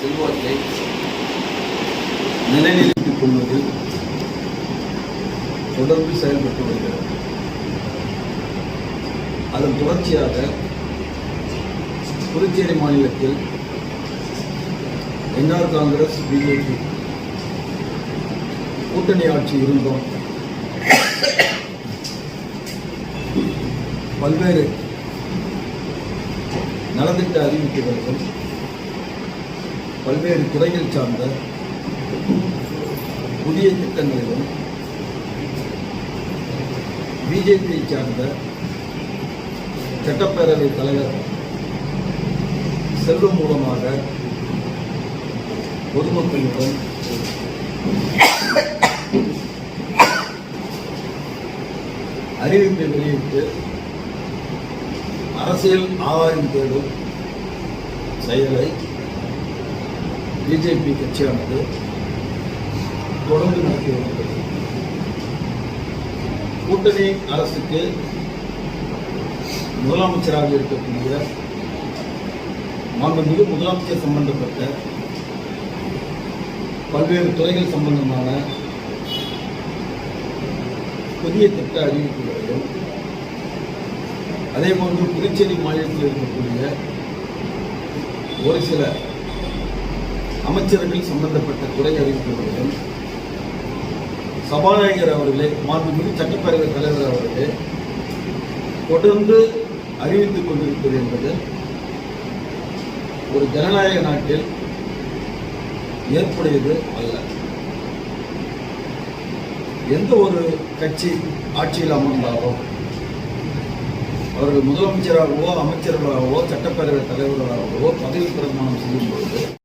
செல்வாக்கை நிலைநிறுத்திக் கொள்வதில் தொடர்ந்து செயல்பட்டு வருகிறது. அதன் தொடர்ச்சியாக புதுச்சேரி மாநிலத்தில் என்ஆர் காங்கிரஸ் பிஜேபி கூட்டணி ஆட்சி இருந்தோம். பல்வேறு நலத்திட்ட அறிவிப்புகளுக்கும் பல்வேறு துறைகள் சார்ந்த புதிய திட்டங்களிலும் பிஜேபியை சார்ந்த சட்டப்பேரவை தலைவர் செல்வம் மூலமாக பொதுமக்களிடம் அறிவிப்பை வெளியிட்டு அரசியல் ஆதாயம் தேடும் செயலை பிஜேபி கட்சியானது தொடர்ந்து நடத்தி வருகிறது. கூட்டணி அரசுக்கு முதலமைச்சராக இருக்கக்கூடிய மாண்புமிகு முதலமைச்சர் சம்பந்தப்பட்ட பல்வேறு துறைகள் சம்பந்தமான புதிய திட்ட அறிவிப்புகளையும் அதே போன்று புதுச்சேரி மாநிலத்தில் இருக்கக்கூடிய ஒரு சில அமைச்சர்கள் சம்பந்தப்பட்ட துறை அறிவிப்புகளையும் சபாநாயகர் அவர்களே மாண்புமிகு சட்டப்பேரவை தலைவர் அவர்களே தொடர்ந்து அறிவித்துக் கொண்டிருப்பது என்பது ஒரு ஜனநாயக நாட்டில் ஏற்புடையது அல்ல. எந்த ஒரு கட்சி ஆட்சியில் அமர்ந்தாலும் அவர்கள் முதலமைச்சராகவோ அமைச்சர்களாகவோ சட்டப்பேரவை தலைவர்களாகவோ பதவி பிரமாணம் செய்யும் பொழுது